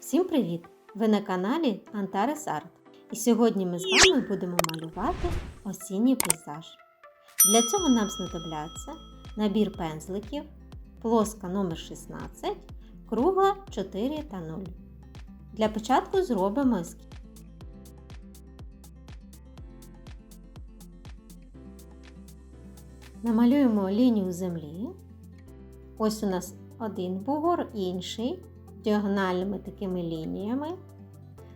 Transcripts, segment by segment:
Всім привіт! Ви на каналі Antares Art. І сьогодні ми з вами будемо малювати осінній пейзаж. Для цього нам знадобляться набір пензликів, плоска номер 16 кругла 4 та 0. Для початку зробимо ескіз. Намалюємо лінію землі. Ось у нас один бугор, інший діагональними такими лініями.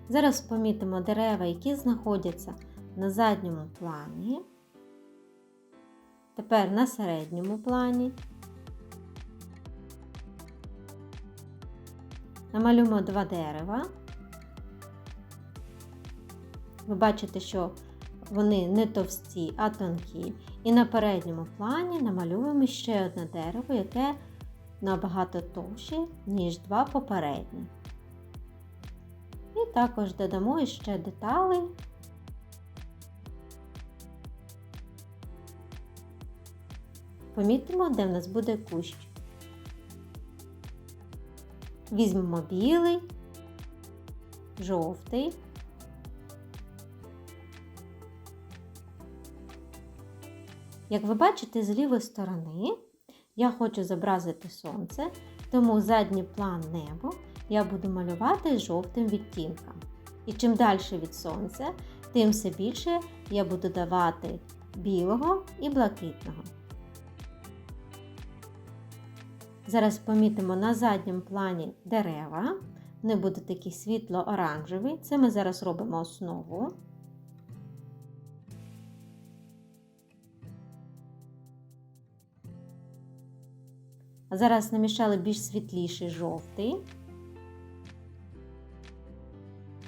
Зараз помітимо дерева, які знаходяться на задньому плані. Тепер на середньому плані. Намалюємо два дерева. Ви бачите, що вони не товсті, а тонкі. І на передньому плані намалюємо ще одне дерево, яке набагато товще, ніж два попередні. І також додамо ще деталі. Помітимо, де в нас буде кущ. Візьмемо білий, жовтий. Як ви бачите, з лівої сторони я хочу зобразити сонце, тому задній план небо я буду малювати жовтим відтінком. І чим далі від сонця, тим все більше я буду давати білого і блакитного. Зараз помітимо на задньому плані дерева. Вони будуть такі світло-оранжеві. Це ми зараз робимо основу. Зараз намішали більш світліший жовтий.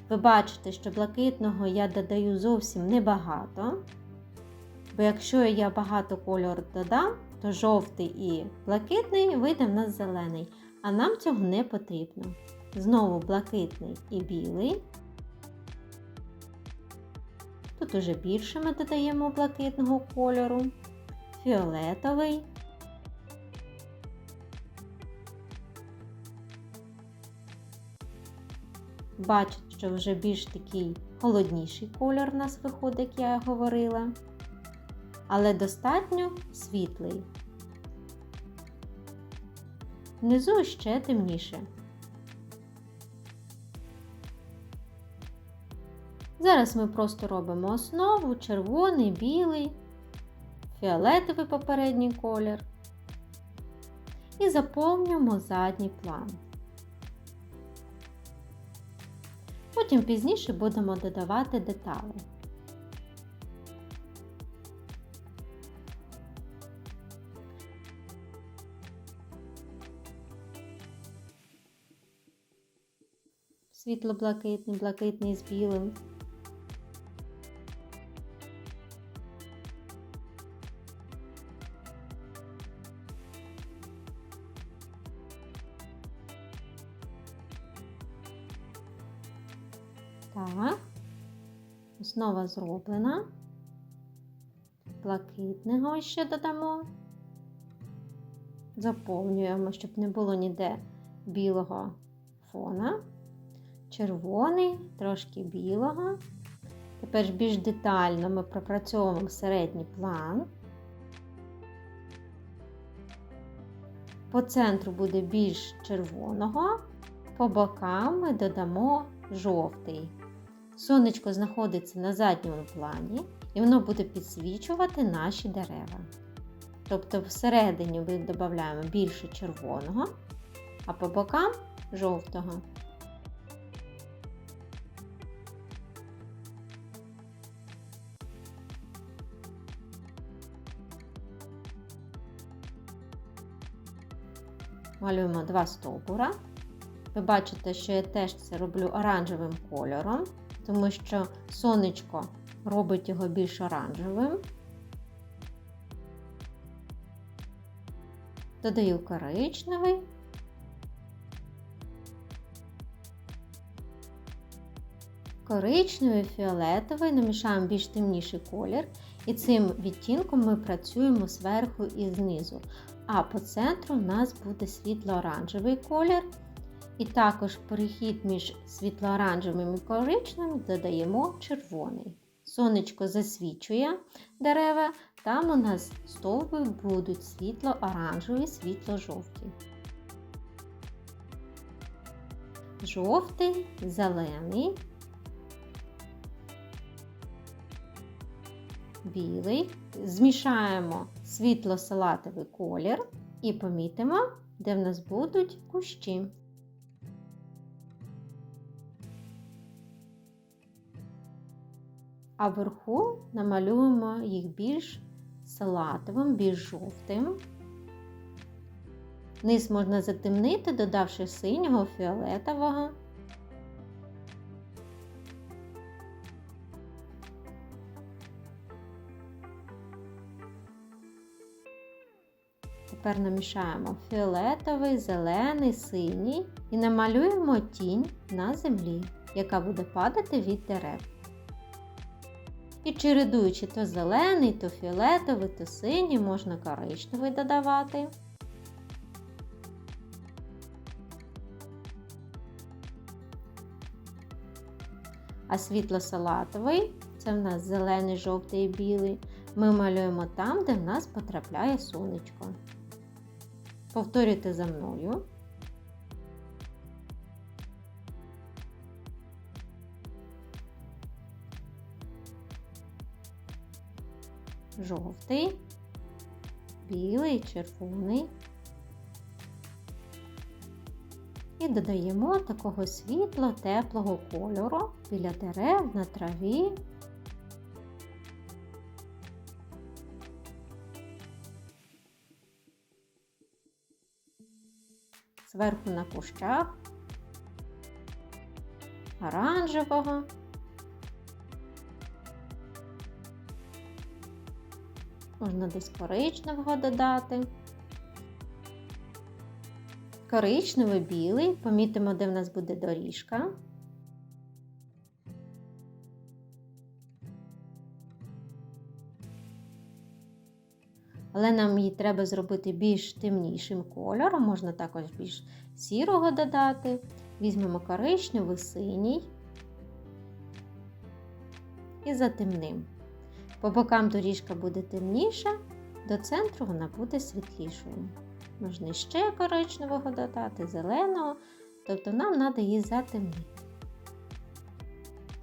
Ви бачите, що блакитного я додаю зовсім небагато. Бо якщо я багато кольору додам, то жовтий і блакитний вийде в нас зелений, а нам цього не потрібно. Знову блакитний і білий. Тут уже більше ми додаємо блакитного кольору, фіолетовий. Бачите, що вже більш такий холодніший кольор у нас виходить, як я говорила, але достатньо світлий. Внизу ще темніше. Зараз ми просто робимо основу червоний, білий, фіолетовий попередній колір і заповнюємо задній план. Потім пізніше будемо додавати деталі. Світло-блакитний, блакитний з білим. Основа зроблена. Блакитного ще додамо. Заповнюємо, щоб не було ніде білого фона. Червоний, трошки білого. Тепер більш детально ми пропрацьовуємо середній план. По центру буде більш червоного, по бокам ми додамо жовтий. Сонечко знаходиться на задньому плані, і воно буде підсвічувати наші дерева. Тобто всередині ми додаємо більше червоного, а по бокам жовтого. Малюємо два стовбура. Ви бачите, що я теж це роблю оранжевим кольором, тому що сонечко робить його більш оранжевим. Додаю коричневий. Коричневий, фіолетовий, намішаємо більш темніший колір, і цим відтінком ми працюємо зверху і знизу. А по центру у нас буде світло-оранжевий колір І також перехід між світло-оранжевим і коричневим додаємо червоний. Сонечко засвічує дерева, там у нас стовби будуть світло-оранжеві, світло-жовті. Жовтий, зелений, білий. Змішаємо світло-салатовий колір і помітимо, де в нас будуть кущі. А вверху намалюємо їх більш салатовим, більш жовтим. Низ можна затемнити, додавши синього, фіолетового. Тепер намішаємо фіолетовий, зелений, синій і намалюємо тінь на землі, яка буде падати від дерев. І чередуючи то зелений, то фіолетовий, то синій, можна коричневий додавати. А світло-салатовий це в нас зелений, жовтий і білий. Ми малюємо там, де в нас потрапляє сонечко. Повторюйте за мною. Жовтий, білий, червоний. І додаємо такого світло теплого кольору біля дерев на траві. Зверху на кущах оранжевого. Можна десь коричневого додати. Коричневий білий, помітимо, де в нас буде доріжка. Але нам її треба зробити більш темнішим кольором, можна також більш сірого додати. Візьмемо коричневий синій і затемним. По бокам доріжка буде темніша, до центру вона буде світлішою. Можна ще коричневого додати, зеленого, тобто нам треба її затемнити.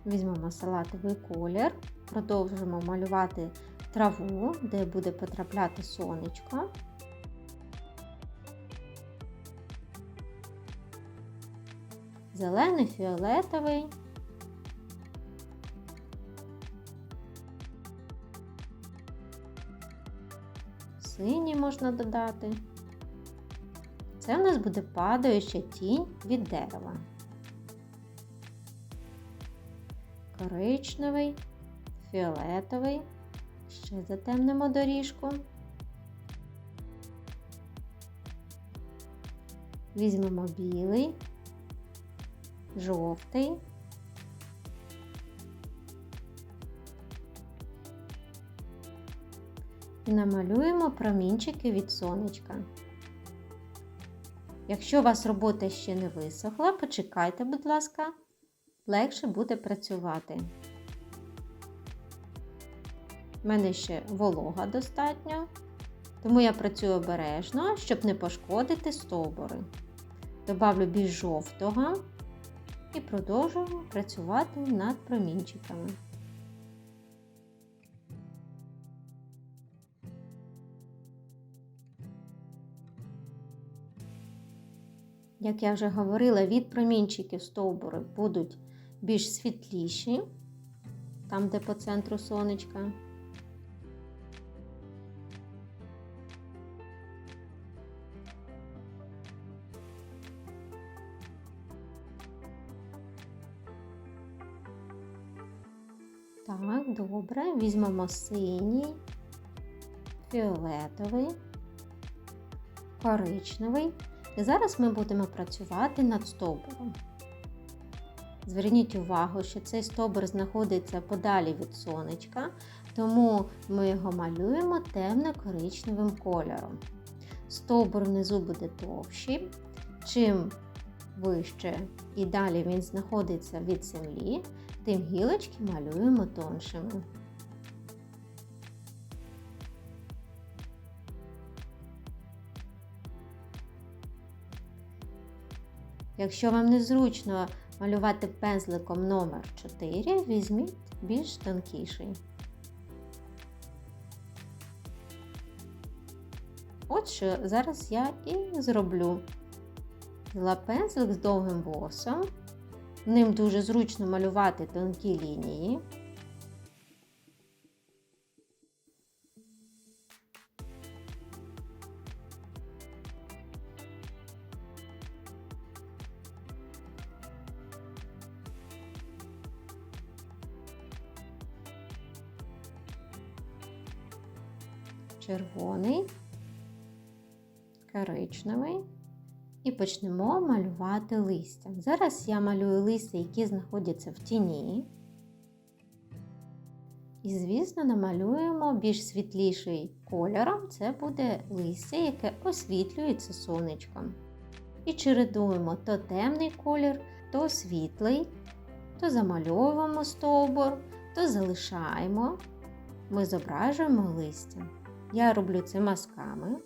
Візьмемо салатовий колір, продовжимо малювати траву, де буде потрапляти сонечко. Зелений, фіолетовий. Синій можна додати. Це у нас буде падаюча тінь від дерева. Коричневий, фіолетовий. Ще затемнимо доріжку. Візьмемо білий, жовтий. Намалюємо промінчики від сонечка. Якщо у вас робота ще не висохла, почекайте, будь ласка, легше буде працювати. У мене ще волога достатньо, тому я працюю обережно, щоб не пошкодити стовбури. Добавлю більш жовтого і продовжую працювати над промінчиками. Як я вже говорила, від промінчиків стовбури будуть більш світліші, там, де по центру сонечка. Так, добре, візьмемо синій, фіолетовий, коричневий. Зараз ми будемо працювати над стовбуром. Зверніть увагу, що цей стовбур знаходиться подалі від сонечка, тому ми його малюємо темно-коричневим кольором. Стовбур внизу буде товщий. Чим вище і далі він знаходиться від землі, тим гілочки малюємо тоншими. Якщо вам незручно малювати пензликом номер 4, візьміть більш тонкіший. От що зараз я і зроблю. Взяла пензлик з довгим восом. Ним дуже зручно малювати тонкі лінії. Червоний, коричневий. І почнемо малювати листя. Зараз я малюю листя, які знаходяться в тіні. І, звісно, намалюємо більш світліший кольором, це буде листя, яке освітлюється сонечком. І чередуємо то темний колір, то світлий, то замальовуємо стовбур, то залишаємо. Ми зображуємо листя. Я роблю це мазками.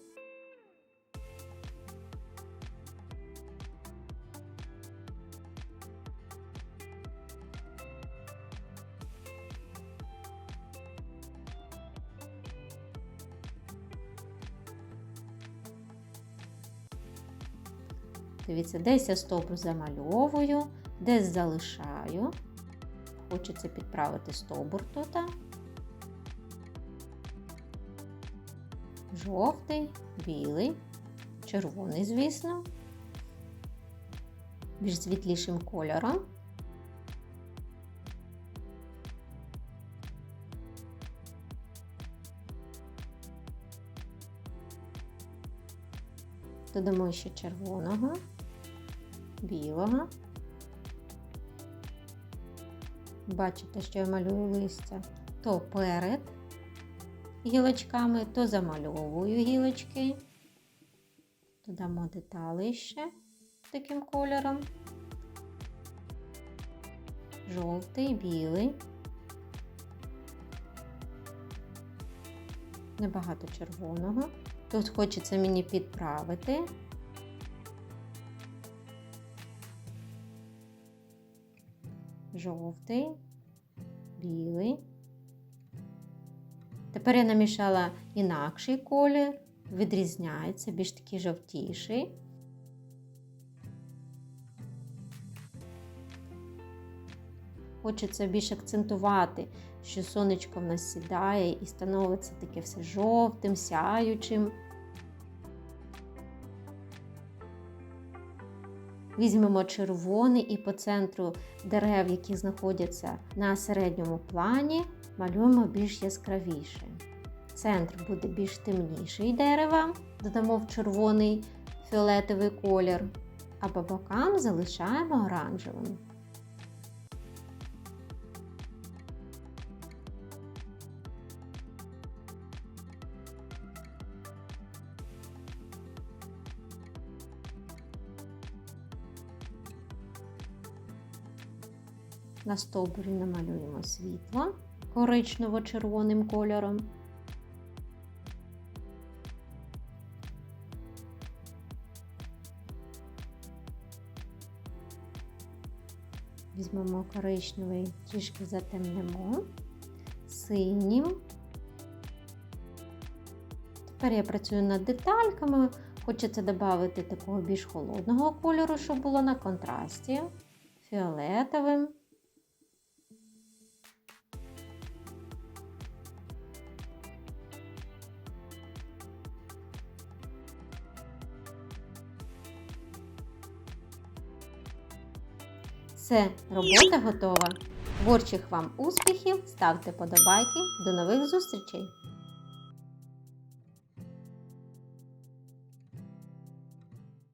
Дивіться, десь я стовбур замальовую, десь залишаю. Хочеться підправити стовбур тут. Жовтий, білий, червоний, звісно, більш світлішим кольором. Додамо ще червоного, білого. Бачите, що я малюю листя то перед гілочками, то замальовую гілочки. Додамо деталі ще таким кольором. Жовтий, білий. Небагато червоного. Тут хочеться мені підправити. Жовтий, білий. Тепер я намішала інакший колір, відрізняється, більш такий жовтіший. Хочеться більш акцентувати, що сонечко в нас сідає і становиться таке все жовтим, сяючим. Візьмемо червоний і по центру дерев, які знаходяться на середньому плані, малюємо більш яскравіше. Центр буде більш темніший дерева, додамо в червоний фіолетовий колір, а по бокам залишаємо оранжевим. На стовбурі намалюємо світло коричнево-червоним кольором. Візьмемо коричневий, трішки затемнемо, синім. Тепер я працюю над детальками, хочеться додати такого більш холодного кольору, щоб було на контрасті, фіолетовим. Все, робота готова. Творчих вам успіхів, ставте подобайки. До нових зустрічей!